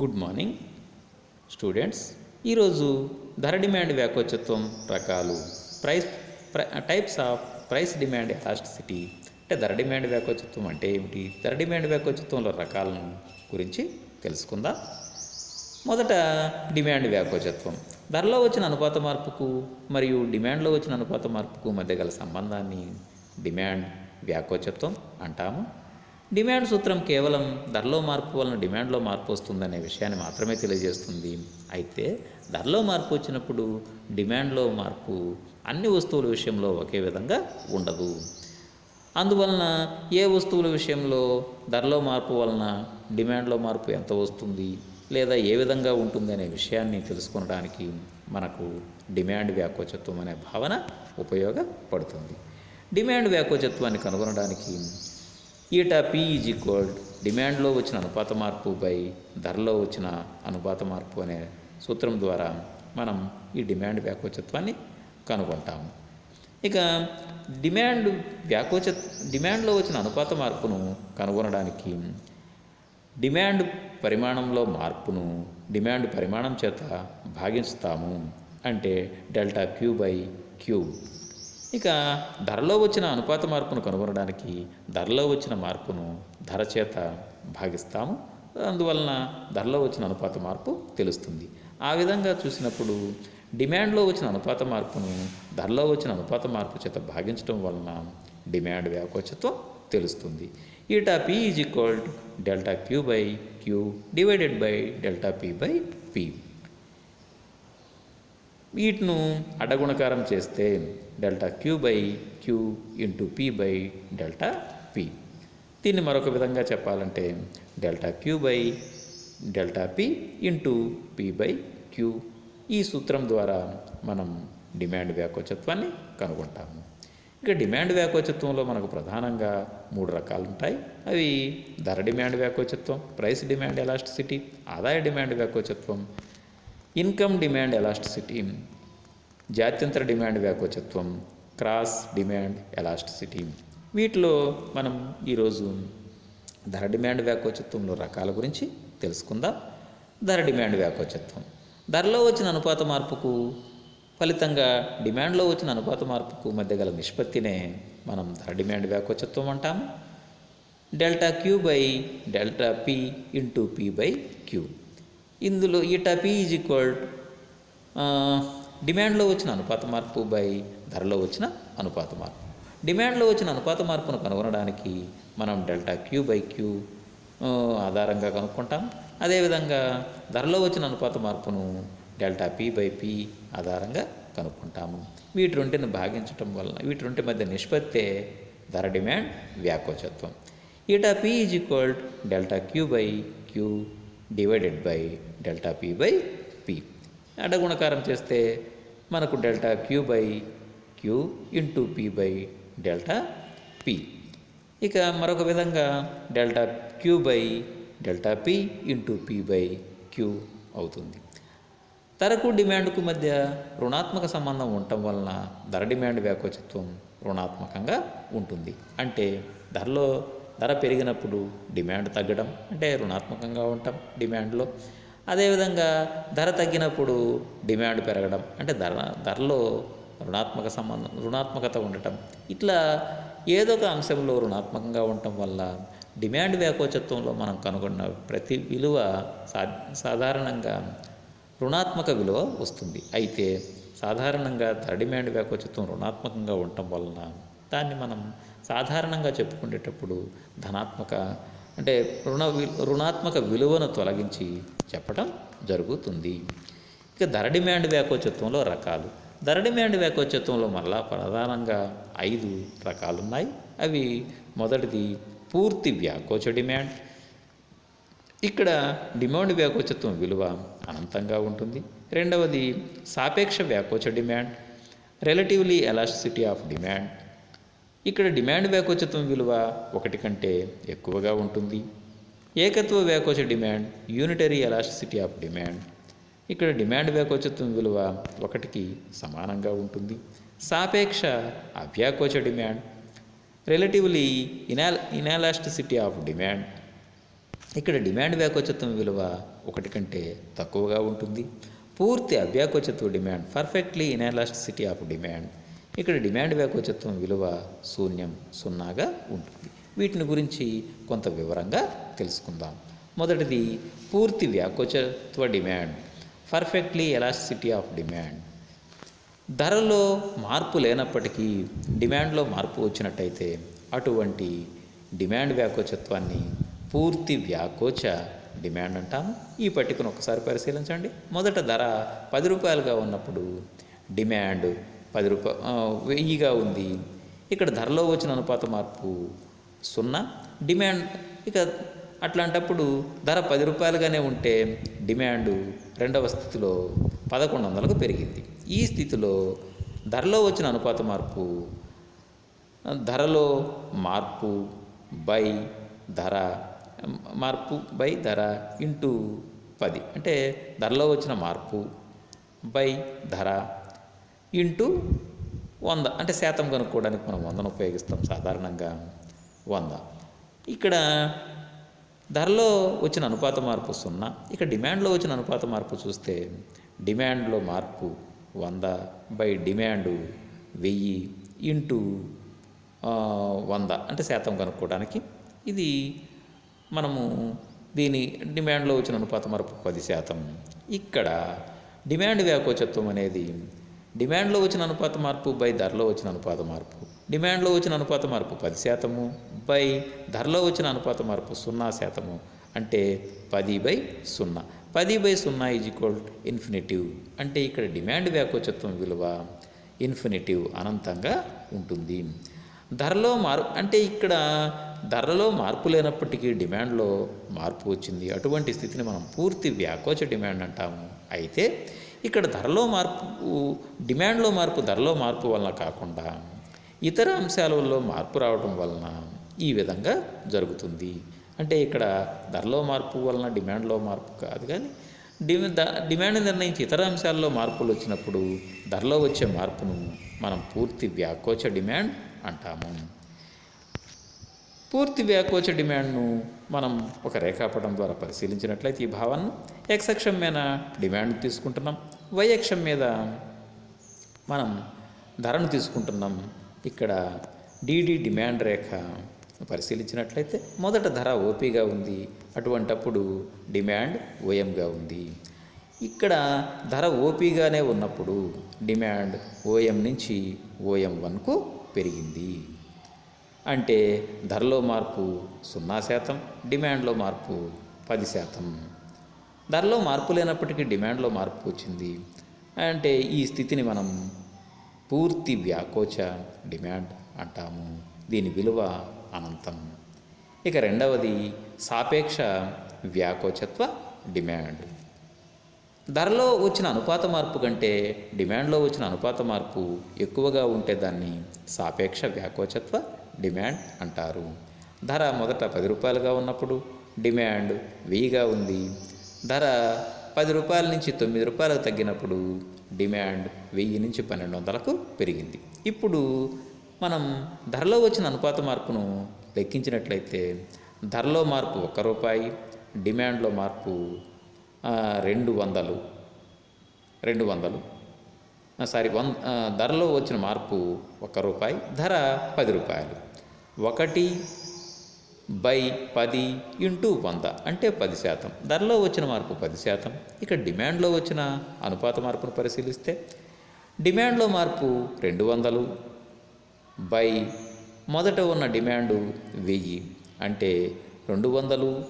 Good morning students. ఈరోజు ధర demand వ్యాకోచత్వం రకాలు. Price types of price demand elasticity. అంటే ధర డిమాండ్ వ్యాకోచత్వం అంటే ఏమిటి? ధర డిమాండ్ వ్యాకోచత్వంలో రకాలను గురించి తెలుసుకుందాం. మొదట డిమాండ్ వ్యాకోచత్వం. ధరలో వచ్చిన అనుపాత మార్పుకు మరియు డిమాండ్లో వచ్చిన అనుపాత మార్పుకు మధ్య గల సంబంధాన్ని డిమాండ్ వ్యాకోచత్వం అంటాము. డిమాండ్ సూత్రం కేవలం ధరలో మార్పు వలన డిమాండ్లో మార్పు వస్తుందనే విషయాన్ని మాత్రమే తెలియజేస్తుంది. అయితే ధరలో మార్పు వచ్చినప్పుడు డిమాండ్లో మార్పు అన్ని వస్తువుల విషయంలో ఒకే విధంగా ఉండదు. అందువలన ఏ వస్తువుల విషయంలో ధరలో మార్పు వలన డిమాండ్లో మార్పు ఎంత వస్తుంది లేదా ఏ విధంగా ఉంటుంది అనే విషయాన్ని తెలుసుకోవడానికి మనకు డిమాండ్ వ్యాకోచత్వం అనే భావన ఉపయోగపడుతుంది. డిమాండ్ వ్యాకోచత్వాన్ని కనుగొనడానికి ఈటా పి ఈజ్ ఈక్వల్ డిమాండ్లో వచ్చిన అనుపాత మార్పు బై ధరలో వచ్చిన అనుపాత మార్పు అనే సూత్రం ద్వారా మనం ఈ డిమాండ్ వ్యాకోచత్వాన్ని కనుగొంటాము. ఇక డిమాండ్ వ్యాకోచ డిమాండ్లో వచ్చిన అనుపాత మార్పును కనుగొనడానికి డిమాండ్ పరిమాణంలో మార్పును డిమాండ్ పరిమాణం చేత భాగిస్తాము. అంటే డెల్టా క్యూ బై క్యూ ఇక ధరలో వచ్చిన అనుపాత మార్పును కనుగొనడానికి ధరలో వచ్చిన మార్పును ధర చేత భాగిస్తాము. అందువలన ధరలో వచ్చిన అనుపాత మార్పు తెలుస్తుంది. ఆ విధంగా చూసినప్పుడు డిమాండ్లో వచ్చిన అనుపాత మార్పును ధరలో వచ్చిన అనుపాత మార్పు చేత భాగించడం వలన డిమాండ్ వ్యాకోచత్వం తెలుస్తుంది. Eta P is equal to delta Q by Q divided by delta P by P. వీటిను అడ్డగుణకారం చేస్తే delta Q by Q into P by delta P దీన్ని మరొక విధంగా చెప్పాలంటే delta Q by delta P into P by Q ఈ సూత్రం ద్వారా మనం డిమాండ్ వ్యాకోచత్వాన్ని కనుగొంటాము. ఇక డిమాండ్ వ్యాకోచత్వంలో మనకు ప్రధానంగా మూడు రకాలు ఉంటాయి. అవి ధర డిమాండ్ వ్యాకోచత్వం ప్రైస్ డిమాండ్ ఎలాస్టిసిటీ ఆదాయ డిమాండ్ వ్యాకోచత్వం ఇన్కమ్ డిమాండ్ ఎలాస్టిసిటీ జాత్యంతర డిమాండ్ వ్యాకోచత్వం క్రాస్ డిమాండ్ ఎలాస్టిసిటీ వీటిలో మనం ఈరోజు ధర డిమాండ్ వ్యాకోచత్వంలో రకాల గురించి తెలుసుకుందాం. ధర డిమాండ్ వ్యాకోచత్వం. ధరలో వచ్చిన అనుపాత మార్పుకు ఫలితంగా డిమాండ్లో వచ్చిన అనుపాత మార్పుకు మధ్య గల నిష్పత్తినే మనం ధర డిమాండ్ వ్యాకోచత్వం అంటాము. Delta Q by delta P into P by Q. ఇందులో ఈటా పి ఈజ్ ఈక్వల్ డిమాండ్లో వచ్చిన అనుపాత మార్పు బై ధరలో వచ్చిన అనుపాత మార్పు. డిమాండ్లో వచ్చిన అనుపాత మార్పును కనుగొనడానికి మనం డెల్టా క్యూ బై క్యూ ఆధారంగా కనుక్కుంటాం. అదేవిధంగా ధరలో వచ్చిన అనుపాత మార్పును డెల్టా పి బై పి ఆధారంగా కనుక్కుంటాము. వీటి రెంటిని భాగించటం వలన వీటి రెంటి మధ్య నిష్పత్తే ధర demand వ్యాకోచత్వం. Eta P is equal delta Q by Q divided by delta P by P. అడ్డగుణకారం చేస్తే మనకు delta Q by Q into P by delta P. ఇక మరొక విధంగా delta Q by delta P into P by Q అవుతుంది. ధరకు డిమాండ్కు మధ్య రుణాత్మక సంబంధం ఉండటం వలన ధర డిమాండ్ వ్యాకోచిత్వం రుణాత్మకంగా ఉంటుంది. అంటే ధరలో ధర పెరిగినప్పుడు డిమాండ్ తగ్గడం అంటే రుణాత్మకంగా ఉంటాం డిమాండ్లో. అదేవిధంగా ధర తగ్గినప్పుడు డిమాండ్ పెరగడం అంటే ధర ధరలో రుణాత్మక సంబంధం రుణాత్మకత ఉండటం. ఇట్లా ఏదో ఒక అంశంలో రుణాత్మకంగా ఉండటం వల్ల డిమాండ్ వ్యాకోచత్వంలో మనం కనుగొన్న ప్రతి విలువ సా సాధారణంగా రుణాత్మక విలువ వస్తుంది. అయితే సాధారణంగా ధర డిమాండ్ వ్యాకోచత్వం రుణాత్మకంగా ఉండటం వలన దాన్ని మనం సాధారణంగా చెప్పుకునేటప్పుడు ధనాత్మక అంటే రుణ రుణాత్మక విలువను తొలగించి చెప్పడం జరుగుతుంది. ఇక ధర డిమాండ్ వ్యాకోచత్వంలో రకాలు. ధర డిమాండ్ వ్యాకోచత్వంలో మళ్ళా ప్రధానంగా ఐదు రకాలు ఉన్నాయి అవి మొదటిది పూర్తి వ్యాకోచ డిమాండ్. ఇక్కడ డిమాండ్ వ్యాకోచత్వం విలువ అనంతంగా ఉంటుంది. రెండవది సాపేక్ష వ్యాకోచ demand. Relatively elasticity of demand. ఇక్కడ డిమాండ్ వ్యాకోచత్వం విలువ ఒకటి కంటే ఎక్కువగా ఉంటుంది. ఏకత్వ వ్యాకోచ demand unitary elasticity of demand. ఇక్కడ డిమాండ్ వ్యాకోచత్వం విలువ ఒకటికి సమానంగా ఉంటుంది. సాపేక్ష అవ్యాకోచ డిమాండ్ రిలేటివ్లీ ఇనాల్ ఇనాలాస్టిసిటీ ఆఫ్ డిమాండ్. ఇక్కడ డిమాండ్ వ్యాకోచత్వం విలువ ఒకటి కంటే తక్కువగా ఉంటుంది. పూర్తి అవ్యాకోచత్వ demand perfectly inelasticity of demand. ఇక్కడ డిమాండ్ వ్యాకోచత్వం విలువ శూన్యం సున్నాగా ఉంటుంది. వీటిని గురించి కొంత వివరంగా తెలుసుకుందాం. మొదటిది పూర్తి వ్యాకోచత్వ demand. Perfectly elasticity of demand. ధరలో మార్పు లేనప్పటికీ డిమాండ్లో మార్పు వచ్చినట్టయితే అటువంటి డిమాండ్ వ్యాకోచత్వాన్ని పూర్తి వ్యాకోచ డిమాండ్ అంటాము. ఈ పట్టికను ఒకసారి పరిశీలించండి. మొదట ధర పది రూపాయలుగా ఉన్నప్పుడు డిమాండ్ పది రూపా వెయ్యిగా ఉంది. ఇక్కడ ధరలో వచ్చిన అనుపాత మార్పు సున్నా. డిమాండ్ ఇక అట్లాంటప్పుడు ధర పది రూపాయలుగానే ఉంటే డిమాండ్ రెండవ స్థితిలో పదకొండు వందలకు పెరిగింది. ఈ స్థితిలో ధరలో వచ్చిన అనుపాత మార్పు ధరలో మార్పు బై ధర మార్పు బై ధర ఇంటూ పది. అంటే ధరలో వచ్చిన మార్పు బై ధర ఇంటూ వంద. అంటే శాతం కనుక్కోవడానికి మనం వందను ఉపయోగిస్తాం సాధారణంగా వంద. ఇక్కడ ధరలో వచ్చిన అనుపాత మార్పు సున్నా. ఇక డిమాండ్లో వచ్చిన అనుపాత మార్పు చూస్తే డిమాండ్లో మార్పు వంద బై డిమాండు వెయ్యి ఇంటూ వంద. అంటే శాతం కనుక్కోవడానికి ఇది మనము దీని డిమాండ్లో వచ్చిన అనుపాత మార్పు పది శాతం. ఇక్కడ డిమాండ్ వ్యాకోచత్వం అనేది డిమాండ్లో వచ్చిన అనుపాత మార్పు బై ధరలో వచ్చిన అనుపాత మార్పు. డిమాండ్లో వచ్చిన అనుపాత మార్పు పది శాతము బై ధరలో వచ్చిన అనుపాత మార్పు సున్నా శాతము అంటే పది బై సున్నా. పది బై సున్నా ఈజ్ ఈక్వల్ ఇన్ఫినిటివ్ అంటే ఇక్కడ డిమాండ్ వ్యాకోచత్వం విలువ ఇన్ఫినిటివ్ అనంతంగా ఉంటుంది. ధరలో మార్ అంటే ఇక్కడ ధరలో మార్పు లేనప్పటికీ డిమాండ్లో మార్పు వచ్చింది. అటువంటి స్థితిని మనం పూర్తి వ్యాకోచ డిమాండ్ అంటాము. అయితే ఇక్కడ ధరలో మార్పు డిమాండ్లో మార్పు ధరలో మార్పు వలన కాకుండా ఇతర అంశాలలో మార్పు రావడం వలన ఈ విధంగా జరుగుతుంది. అంటే ఇక్కడ ధరలో మార్పు వలన డిమాండ్లో మార్పు కాదు కానీ డిమాండ్ నిర్ణయించి ఇతర అంశాల్లో మార్పులు వచ్చినప్పుడు ధరలో వచ్చే మార్పును మనం పూర్తి వ్యాకోచ డిమాండ్ అంటాము. పూర్తి వ్యాకోచ డిమాండ్ను మనం ఒక రేఖాపటం ద్వారా పరిశీలించినట్లయితే ఈ భావాన్ని ఎక్స్ అక్షం మీద డిమాండ్ తీసుకుంటున్నాం. వై అక్షం మీద మనం ధరను తీసుకుంటున్నాం. ఇక్కడ డిడి డిమాండ్ రేఖ పరిశీలించినట్లయితే మొదట ధర ఓపీగా ఉంది. అటువంటప్పుడు డిమాండ్ ఓఎంగా ఉంది. ఇక్కడ ధర ఓపీగానే ఉన్నప్పుడు డిమాండ్ ఓఎం నుంచి ఓఎం వన్కు పెరిగింది. అంటే ధరలో మార్పు సున్నా శాతం డిమాండ్లో మార్పు పది శాతం. ధరలో మార్పు లేనప్పటికీ డిమాండ్లో మార్పు వచ్చింది. అంటే ఈ స్థితిని మనం పూర్తి వ్యాకోచ డిమాండ్ అంటాము. దీని విలువ అనంతం. ఇక రెండవది సాపేక్ష వ్యాకోచత్వ డిమాండ్. ధరలో వచ్చిన అనుపాత మార్పు కంటే డిమాండ్లో వచ్చిన అనుపాత మార్పు ఎక్కువగా ఉంటే దాన్ని సాపేక్ష వ్యాకోచత్వ డిమాండ్ అంటారు. ధర మొదట పది రూపాయలుగా ఉన్నప్పుడు డిమాండ్ వెయ్యిగా ఉంది. ధర పది రూపాయల నుంచి తొమ్మిది రూపాయలకు తగ్గినప్పుడు డిమాండ్ వెయ్యి నుంచి పన్నెండు వందలకు పెరిగింది. ఇప్పుడు మనం ధరలో వచ్చిన అనుపాత మార్పును లెక్కించినట్లయితే ధరలో మార్పు ఒక్క రూపాయి డిమాండ్లో మార్పు రెండు వందలు రెండు వందలు సారీ వన్ ధరలో వచ్చిన మార్పు ఒక్క రూపాయి ధర పది రూపాయలు. ఒకటి బై పది ఇంటూ వంద. అంటే పది శాతం. ధరలో వచ్చిన మార్పు పది శాతం. ఇక డిమాండ్లో వచ్చిన అనుపాత మార్పును పరిశీలిస్తే డిమాండ్లో మార్పు రెండు వందలు బై మొదట ఉన్న డిమాండు వెయ్యి. అంటే రెండు వందలు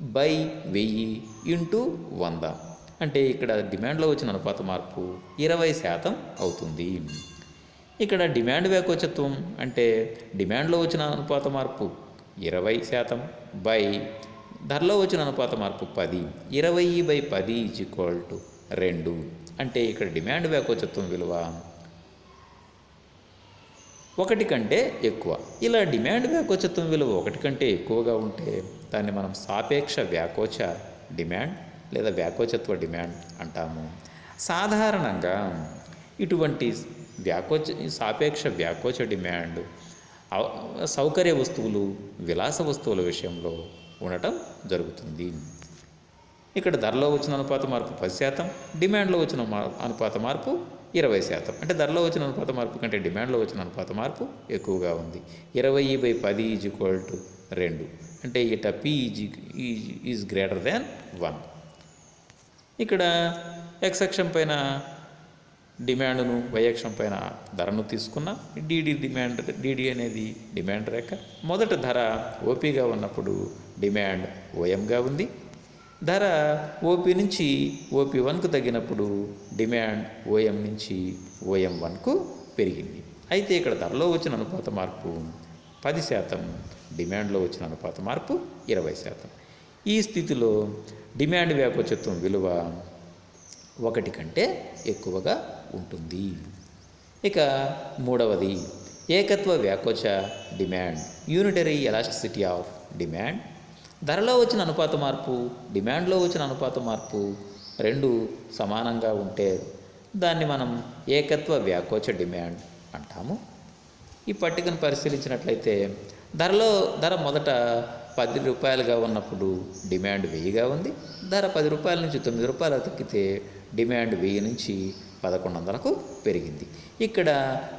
బై వెయ్యి ఇంటూ వంద. అంటే ఇక్కడ డిమాండ్లో వచ్చిన అనుపాత మార్పు ఇరవై శాతం అవుతుంది. ఇక్కడ డిమాండ్ వ్యాకోచత్వం అంటే డిమాండ్లో వచ్చిన అనుపాత మార్పు ఇరవై శాతం బై ధరలో వచ్చిన అనుపాత మార్పు పది. ఇరవై బై పది ఈజ్ ఈక్వల్ టు రెండు. అంటే ఇక్కడ డిమాండ్ వ్యాకోచత్వం విలువ ఒకటి కంటే ఎక్కువ. ఇలా డిమాండ్ వ్యాకోచత్వం విలువ ఒకటి కంటే ఎక్కువగా ఉంటే దాన్ని మనం సాపేక్ష వ్యాకోచ డిమాండ్ లేదా వ్యాకోచత్వ డిమాండ్ అంటాము. సాధారణంగా ఇటువంటి వ్యాకోచ సాపేక్ష వ్యాకోచ డిమాండ్. సౌకర్య వస్తువులు విలాస వస్తువుల విషయంలో ఉండటం జరుగుతుంది. ఇక్కడ ధరలో వచ్చిన అనుపాత మార్పు పది శాతం డిమాండ్లో వచ్చిన మా- అనుపాత మార్పు ఇరవై శాతం. అంటే ధరలో వచ్చిన అనుపాత మార్పు కంటే డిమాండ్లో వచ్చిన అనుపాత మార్పు ఎక్కువగా ఉంది. ఇరవై బై పది ఈజ్ ఈక్వల్ టు రెండు. అంటే eta P is is greater than one. ఇక్కడ ఎక్సెక్షన్ పైన డిమాండ్ను వైయక్షం పైన ధరను తీసుకున్న డిడి డిమాండ్ డిడి అనేది డిమాండ్ రేఖ. మొదట ధర ఓపీగా ఉన్నప్పుడు డిమాండ్ ఓఎంగా ఉంది. ధర ఓపీ నుంచి ఓపీ వన్కు తగ్గినప్పుడు డిమాండ్ ఓఎం నుంచి ఓఎం వన్కు పెరిగింది. అయితే ఇక్కడ ధరలో వచ్చిన అనుపాత మార్పు పది శాతం డిమాండ్లో వచ్చిన అనుపాత మార్పు ఇరవై శాతం. ఈ స్థితిలో డిమాండ్ వ్యాపచత్వం విలువ ఒకటి కంటే ఎక్కువగా ఉంటుంది. ఇక మూడవది ఏకత్వ వ్యాకోచ demand unitary elasticity of demand. ధరలో వచ్చిన అనుపాత మార్పు డిమాండ్లో వచ్చిన అనుపాత మార్పు రెండు సమానంగా ఉంటే దాన్ని మనం ఏకత్వ వ్యాకోచ డిమాండ్ అంటాము. ఈ పట్టికను పరిశీలించినట్లయితే ధరలో ధర మొదట పది రూపాయలుగా ఉన్నప్పుడు డిమాండ్ వెయ్యిగా ఉంది. ధర పది రూపాయల నుంచి తొమ్మిది రూపాయలు తగ్గితే డిమాండ్ వెయ్యి నుంచి పదకొండు వందలకు పెరిగింది. ఇక్కడ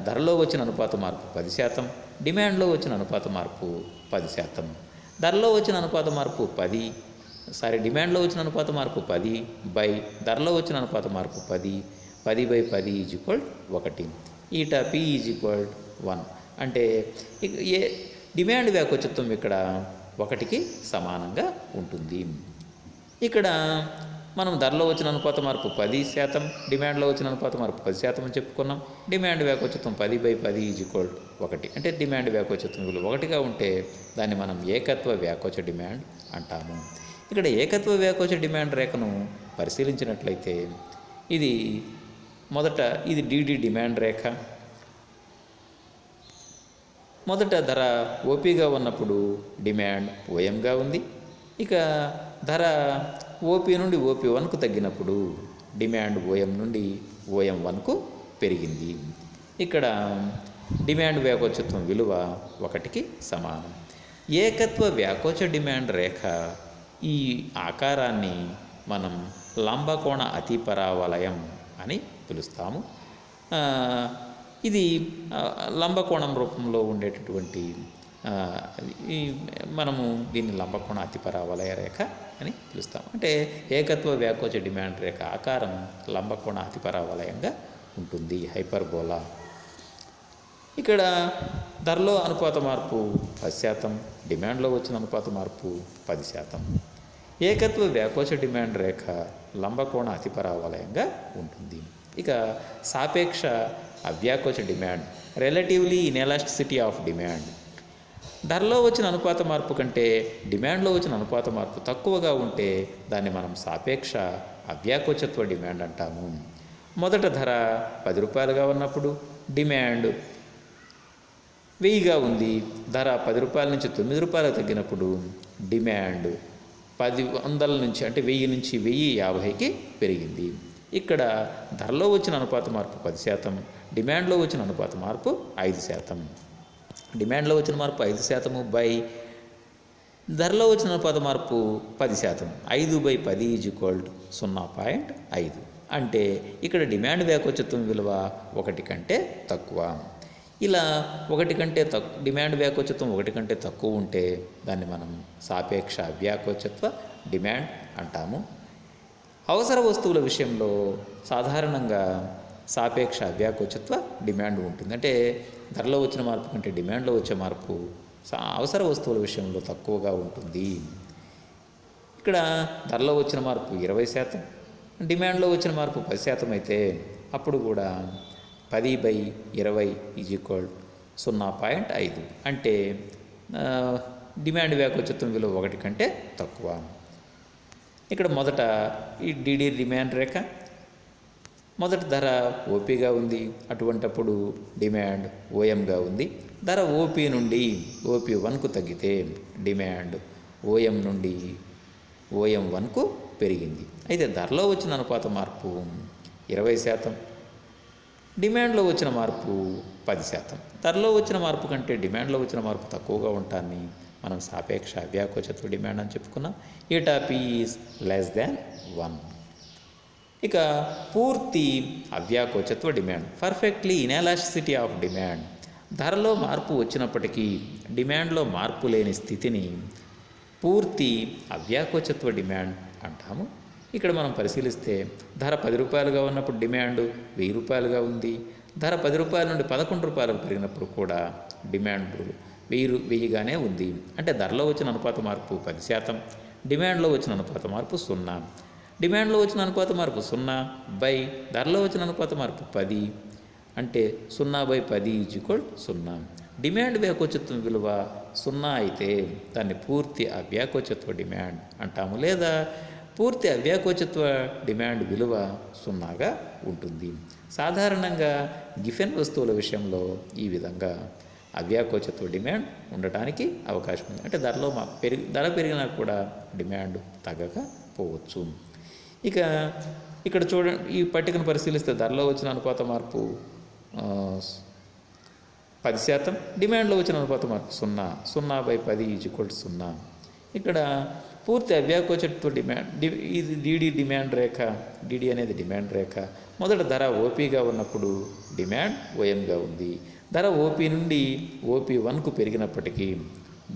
ధరలో వచ్చిన అనుపాత మార్పు పది శాతం డిమాండ్లో వచ్చిన అనుపాత మార్పు పది శాతం. ధరలో వచ్చిన అనుపాత మార్పు పది సారీ డిమాండ్లో వచ్చిన అనుపాత మార్పు పది బై ధరలో వచ్చిన అనుపాత మార్పు పది పది బై పది ఈజ్ ఈక్వల్ ఒకటి. Eta P is equal one. అంటే ఏ డిమాండ్ వ్యాకోచిత్వం ఇక్కడ ఒకటికి సమానంగా ఉంటుంది. ఇక్కడ మనం ధరలో వచ్చిన అనుపాత మార్పు పది శాతం డిమాండ్లో వచ్చిన అనుపాత మార్పు పది శాతం అని చెప్పుకున్నాం. డిమాండ్ వ్యాకోచత్వం పది బై పది ఈజ్ ఈక్వల్ ఒకటి. అంటే డిమాండ్ వ్యాకోచత్వం విలువ ఒకటిగా ఉంటే దాన్ని మనం ఏకత్వ వ్యాకోచ డిమాండ్ అంటాము. ఇక్కడ ఏకత్వ వ్యాకోచ డిమాండ్ రేఖను పరిశీలించినట్లయితే ఇది మొదట ఇది డిడి డిమాండ్ రేఖ. మొదట ధర ఓపీగా ఉన్నప్పుడు డిమాండ్ ఓఎంగా ఉంది. ఇక ధర ఓపీ నుండి ఓపీ వన్కు తగ్గినప్పుడు డిమాండ్ ఓఎం నుండి ఓఎం వన్కు పెరిగింది. ఇక్కడ డిమాండ్ వ్యాకోచత్వం విలువ ఒకటికి సమానం. ఏకత్వ వ్యాకోచ డిమాండ్ రేఖ ఈ ఆకారాన్ని మనం లంబకోణ అతిపరావలయం అని పిలుస్తాము. ఇది లంబకోణం రూపంలో ఉండేటటువంటి ఈ మనము దీన్ని లంబకోణ అతిపరావలయ రేఖ అని పిలుస్తాం. అంటే ఏకత్వ వ్యాకోచ డిమాండ్ రేఖ ఆకారం లంబకోణ అతిపరావలయంగా ఉంటుంది హైపర్బోలా. ఇక్కడ ధరలో అనుపాత మార్పు పది శాతం డిమాండ్లో వచ్చిన అనుపాత మార్పు పది శాతం. ఏకత్వ వ్యాకోచ డిమాండ్ రేఖ లంబకోణ అతిపరావలయంగా ఉంటుంది. ఇక సాపేక్ష అవ్యాకోచ demand relatively inelasticity of demand. ధరలో వచ్చిన అనుపాత మార్పు కంటే డిమాండ్లో వచ్చిన అనుపాత మార్పు తక్కువగా ఉంటే దాన్ని మనం సాపేక్ష అవ్యాకోచత్వ డిమాండ్ అంటాము. మొదట ధర పది రూపాయలుగా ఉన్నప్పుడు డిమాండ్ వెయ్యిగా ఉంది. ధర పది రూపాయల నుంచి తొమ్మిది రూపాయలకు తగ్గినప్పుడు డిమాండ్ పది వందల నుంచి అంటే వెయ్యి నుంచి వెయ్యి యాభైకి పెరిగింది. ఇక్కడ ధరలో వచ్చిన అనుపాత మార్పు పది శాతం డిమాండ్లో వచ్చిన అనుపాత మార్పు ఐదు శాతం. డిమాండ్లో వచ్చిన మార్పు ఐదు శాతము బై ధరలో వచ్చిన పద మార్పు పది శాతం ఐదు బై పది ఈజ్ ఈక్వల్ సున్నా పాయింట్ ఐదు. అంటే ఇక్కడ డిమాండ్ వ్యాకోచత్వం విలువ ఒకటి కంటే తక్కువ. ఇలా ఒకటి కంటే తక్కువ డిమాండ్ వ్యాకోచత్వం ఒకటి కంటే తక్కువ ఉంటే దాన్ని మనం సాపేక్ష వ్యాకోచత్వ డిమాండ్ అంటాము. అవసర వస్తువుల విషయంలో సాధారణంగా సాపేక్ష వ్యాకోచత్వ డిమాండ్ ఉంటుంది. అంటే ధరలో వచ్చిన మార్పు కంటే డిమాండ్లో వచ్చే మార్పు సా- అవసర వస్తువుల విషయంలో తక్కువగా ఉంటుంది. ఇక్కడ ధరలో వచ్చిన మార్పు ఇరవై శాతం డిమాండ్లో వచ్చిన మార్పు పది శాతం అయితే అప్పుడు కూడా పది బై ఇరవై ఈజ్ ఈక్వల్ సున్నా పాయింట్ ఐదు. అంటే డిమాండ్ వ్యాకోచిత్వం విలువ ఒకటి కంటే తక్కువ. ఇక్కడ మొదట ఈ డిడి డిమాండ్ రేఖ మొదటి ధర ఓపీగా ఉంది. అటువంటప్పుడు డిమాండ్ ఓఎంగా ఉంది. ధర ఓపీ నుండి ఓపీ వన్కు తగ్గితే డిమాండ్ ఓఎం నుండి ఓఎం వన్కు పెరిగింది. అయితే ధరలో వచ్చిన అనుపాత మార్పు ఇరవై శాతం. డిమాండ్లో వచ్చిన మార్పు పది శాతం. ధరలో వచ్చిన మార్పు కంటే డిమాండ్లో వచ్చిన మార్పు తక్కువగా ఉంటాన్ని మనం సాపేక్ష అవ్యాకోచత్వ డిమాండ్ అని చెప్పుకున్నాం. E P is less than one. ఇక పూర్తి అవ్యాకోచత్వ demand. Perfectly inelasticity of demand. ధరలో మార్పు వచ్చినప్పటికీ డిమాండ్లో మార్పు లేని స్థితిని పూర్తి అవ్యాకోచత్వ డిమాండ్ అంటాము. ఇక్కడ మనం పరిశీలిస్తే ధర పది రూపాయలుగా ఉన్నప్పుడు డిమాండ్ వెయ్యి రూపాయలుగా ఉంది. ధర పది రూపాయల నుండి పదకొండు రూపాయలకు పెరిగినప్పుడు కూడా డిమాండ్ వెయ్యి రూ- వెయ్యిగానే ఉంది. అంటే ధరలో వచ్చిన అనుపాత మార్పు పది శాతం డిమాండ్లో వచ్చిన అనుపాత మార్పు సున్నా. డిమాండ్లో వచ్చిన అనుపాత మార్పు సున్నా బై ధరలో వచ్చిన అనుపాత మార్పు పది అంటే సున్నా బై పది ఈజ్ సున్నా. డిమాండ్ వ్యాకోచత్వం విలువ సున్నా అయితే దాన్ని పూర్తి అవ్యాకోచత్వ డిమాండ్ అంటాము లేదా పూర్తి అవ్యాకోచత్వ డిమాండ్ విలువ సున్నాగా ఉంటుంది. సాధారణంగా గిఫెన్ వస్తువుల విషయంలో ఈ విధంగా అవ్యాకోచత్వ డిమాండ్ ఉండటానికి అవకాశం ఉంది. అంటే ధరలో మా పెరిగి ధర పెరిగినా కూడా డిమాండ్ తగ్గకపోవచ్చు ఇక ఇక్కడ చూడండి ఈ పట్టికను పరిశీలిస్తే ధరలో వచ్చిన అనుపాత మార్పు పది శాతం. డిమాండ్లో వచ్చిన అనుపాత మార్పు సున్నా. సున్నా బై పది ఈజ్ ఈక్వల్ సున్నా. ఇక్కడ పూర్తి అవ్యాకోచత్వ డిమాండ్ డి ఇది డిడి డిమాండ్ రేఖ డిడి అనేది డిమాండ్ రేఖ. మొదట ధర ఓపీగా ఉన్నప్పుడు డిమాండ్ ఓఎంగా ఉంది. ధర ఓపీ నుండి ఓపీ వన్కు పెరిగినప్పటికీ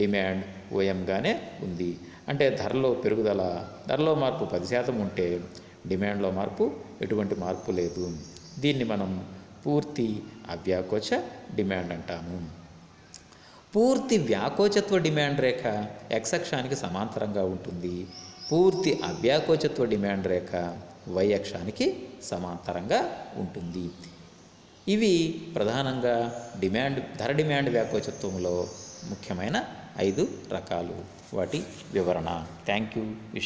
డిమాండ్ ఓఎంగానే ఉంది. అంటే ధరలో పెరుగుదల ధరలో మార్పు పది శాతం ఉంటే డిమాండ్లో మార్పు ఎటువంటి మార్పు లేదు. దీన్ని మనం పూర్తి అవ్యాకోచ డిమాండ్ అంటాము. పూర్తి వ్యాకోచత్వ డిమాండ్ రేఖ ఎక్సక్షానికి అక్షానికి సమాంతరంగా ఉంటుంది. పూర్తి అవ్యాకోచత్వ డిమాండ్ రేఖ వైయక్షానికి అక్షానికి సమాంతరంగా ఉంటుంది. ఇవి ప్రధానంగా డిమాండ్ ధర డిమాండ్ వ్యాకోచత్వంలో ముఖ్యమైన ఐదు రకాలు. వాటి వివరణ. Thank you wish